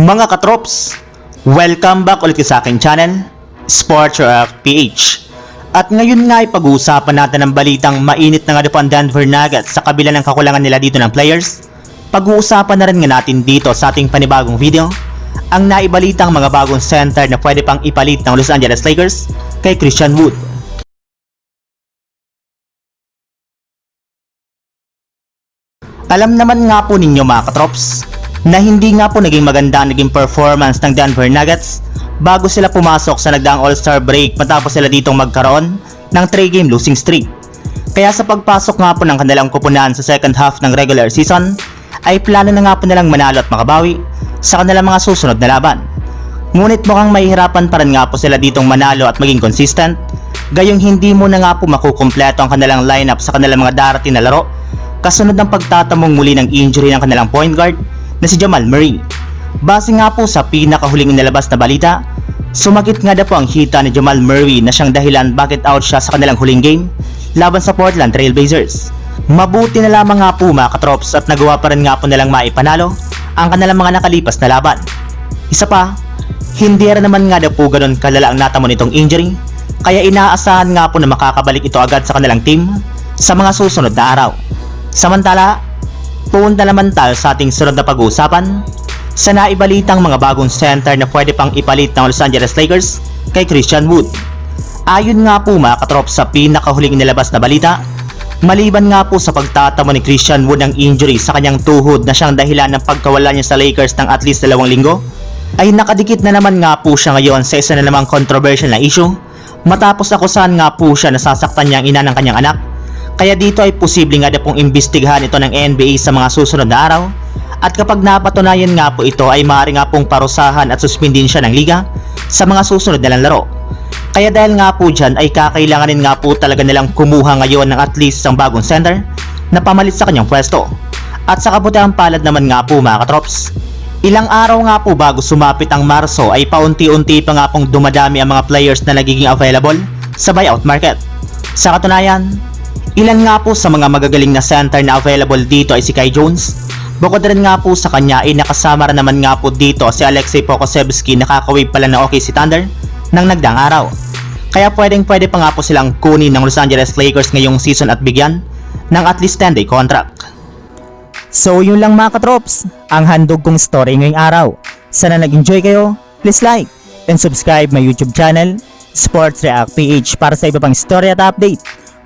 Mga katrops, welcome back ulit sa aking channel, Sports React PH. At ngayon nga ay pag-uusapan natin ang balitang mainit na nga po ang Denver Nuggets sa kabila ng kakulangan nila dito ng players. Pag-uusapan na rin nga natin dito sa ating panibagong video, ang naibalitang mga bagong center na pwede pang ipalit ng Los Angeles Lakers kay Christian Wood. Alam naman nga po ninyo mga katrops na hindi nga po naging maganda naging performance ng Denver Nuggets bago sila pumasok sa nagdaang All-Star break matapos sila ditong magkaroon ng 3-game losing streak. Kaya sa pagpasok nga po ng kanilang kupunan sa second half ng regular season, ay plano na nga po nilang manalo at makabawi sa kanilang mga susunod na laban. Ngunit mukhang mahihirapan pa rin nga po sila ditong manalo at maging consistent, gayong hindi mo na nga po makukumpleto ang kanilang lineup sa kanilang mga darating na laro kasunod ng pagtatamong muli ng injury ng kanilang point guard na si Jamal Murray. Base nga po sa pinakahuling inilabas na balita, sumakit nga na po ang hita ni Jamal Murray na siyang dahilan bakit out siya sa kanilang huling game laban sa Portland Trail Blazers. Mabuti na lamang nga po mga katrops at nagawa pa rin nga po nilang maipanalo ang kanilang mga nakalipas na laban. Isa pa, hindi rin naman nga daw po ganun kalala ang natamo nitong injury, kaya inaasahan nga po na makakabalik ito agad sa kanilang team sa mga susunod na araw. Samantala, punta naman tayo sa ating sunod na pag-uusapan sa naibalitang mga bagong center na pwede pang ipalit ng Los Angeles Lakers kay Christian Wood. Ayon nga po mga katrop sa pinakahuling inilabas na balita, maliban nga po sa pagtatamo ni Christian Wood ng injury sa kanyang tuhod na siyang dahilan ng pagkawala niya sa Lakers ng at least dalawang linggo, ay nakadikit na naman nga po siya ngayon sa isa na namang controversial na issue matapos akusahan nga po siya na sasaktan niya ang ina ng kanyang anak kaya dito ay posible nga na pong imbestigahan ito ng NBA sa mga susunod na araw. At kapag napatunayan nga po ito ay maaari nga pong parusahan at suspindin siya ng liga sa mga susunod na laro. Kaya dahil nga po dyan ay kakailanganin nga po talaga nilang kumuha ngayon ng at least isang bagong center na pamalit sa kanyang pwesto. At sa kabutihang palad naman nga po mga katrops, ilang araw nga po bago sumapit ang Marso ay paunti-unti pa nga pong dumadami ang mga players na nagiging available sa buyout market. Sa katunayan, Ilan nga po sa mga magagaling na center na available dito ay si Kai Jones. Bukod rin nga po sa kanya ay nakasama rin naman nga po dito si Alexei Pokusevsky na kakawave pala ng OKC Thunder ng nagdang araw. Kaya pwedeng pwede pa nga po silang kunin ng Los Angeles Lakers ngayong season at bigyan ng at least 10 day contract. So yun lang mga katrops, ang handog kong story ngayong araw. Sana nag-enjoy kayo, please like and subscribe my YouTube channel, Sports React PH para sa iba pang story at update